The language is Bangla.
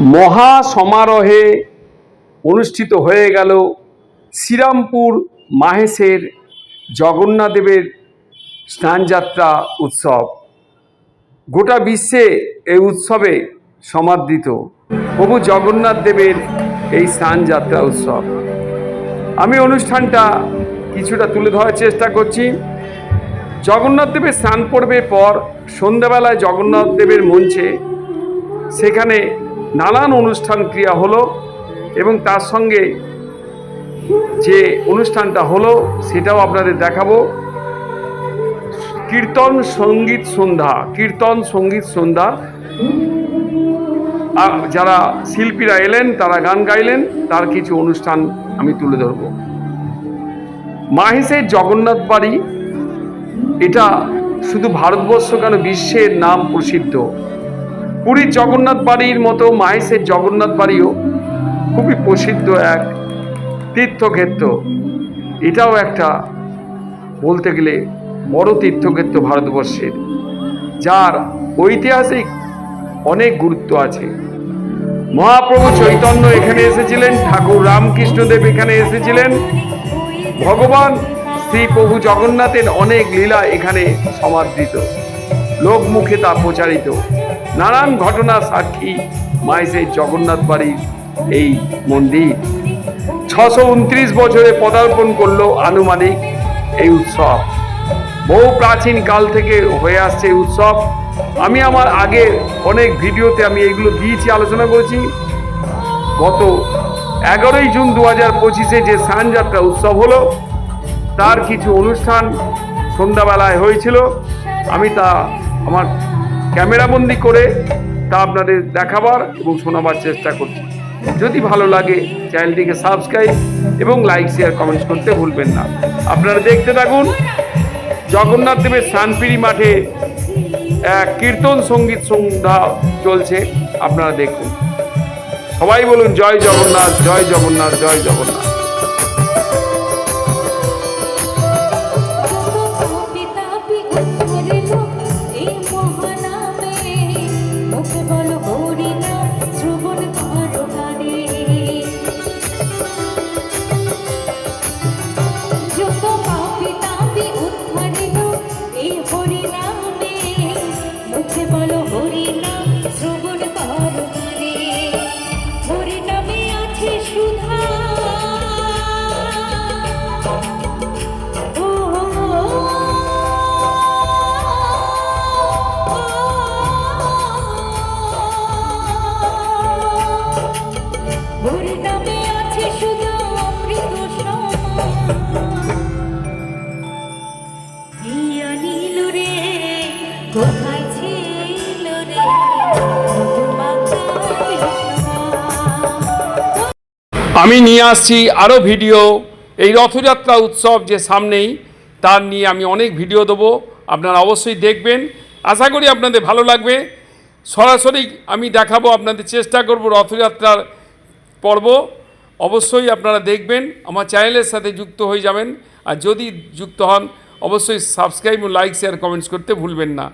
মহা সমারোহে অনুষ্ঠিত হয়ে গেল শ্রীরামপুর মাহেশের জগন্নাথদেবের স্নানযাত্রা উৎসব। গোটা বিশ্বে এই উৎসবে সমাদৃত। প্রভু জগন্নাথ দেবের এই স্নানযাত্রা উৎসব। আমি অনুষ্ঠানটা কিছুটা তুলে ধরার চেষ্টা করছি। জগন্নাথ দেবের স্নান পর্বের পর সন্ধ্যাবেলায় জগন্নাথ দেবের মঞ্চে সেখানে নানান অনুষ্ঠান ক্রিয়া হলো এবং তার সঙ্গে যে অনুষ্ঠানটা হলো সেটাও আপনাদের দেখাবো। কীর্তন, সংগীত, সন্ধ্যা। কীর্তন, সংগীত, সন্ধ্যা। যারা শিল্পীরা এলেন, তারা গান গাইলেন, তার কিছু অনুষ্ঠান আমি তুলে ধরব। মাহেশের জগন্নাথ বাড়ি, এটা শুধু ভারতবর্ষ কেন, বিশ্বের নাম প্রসিদ্ধ। পুরীর জগন্নাথ বাড়ির মতো মাহেশের জগন্নাথ বাড়িও খুবই প্রসিদ্ধ এক তীর্থক্ষেত্র। এটাও একটা বলতে গেলে বড় তীর্থক্ষেত্র ভারতবর্ষের, যার ঐতিহাসিক অনেক গুরুত্ব আছে। মহাপ্রভু চৈতন্য এখানে এসেছিলেন, ঠাকুর রামকৃষ্ণদেব এখানে এসেছিলেন। ভগবান শ্রী প্রভু জগন্নাথের অনেক লীলা এখানে সমাদৃত। লোক মুখে তা প্রচারিত। নানান ঘটনা সাক্ষী মাইসের জগন্নাথ বাড়ির এই মন্দির। ছশো উনত্রিশ বছরে পদার্পণ করল আনুমানিক এই উৎসব। বহু প্রাচীন কাল থেকে হয়ে আসছে এই উৎসব। আমি আমার আগে অনেক ভিডিওতে আমি এইগুলো দিয়েছি, আলোচনা করেছি। গত এগারোই জুন দু হাজার পঁচিশে যে স্নানযাত্রা উৎসব হলো, তার কিছু অনুষ্ঠান সন্ধ্যাবেলায় হয়েছিল। আমি তা আমার ক্যামেরাবন্দি করে তা আপনাদের দেখাবার এবং শোনাবার চেষ্টা করছি। যদি ভালো লাগে, চ্যানেলটিকে সাবস্ক্রাইব এবং লাইক, শেয়ার, কমেন্টস করতে ভুলবেন না। আপনারা দেখতে থাকুন জগন্নাথ দেবের স্নানপিড়ি মাঠে এক কীর্তন সংগীত সন্ধ্যা চলছে। আপনারা দেখুন। সবাই বলুন, জয় জগন্নাথ জয় জগন্নাথ জয় জগন্নাথ। আমি নিয়ে আসছি আরও ভিডিও। এই রথযাত্রা উৎসব যে সামনেই, তার নিয়ে আমি অনেক ভিডিও দেবো। আপনারা অবশ্যই দেখবেন। আশা করি আপনাদের ভালো লাগবে। সরাসরি আমি দেখাবো, আপনাদের চেষ্টা করব রথযাত্রার পর্ব। অবশ্যই আপনারা দেখবেন, আমার চ্যানেলের সাথে যুক্ত হয়ে যাবেন। আর যদি যুক্ত হন অবশ্যই সাবস্ক্রাইব ও লাইক শেয়ার কমেন্টস করতে ভুলবেন না।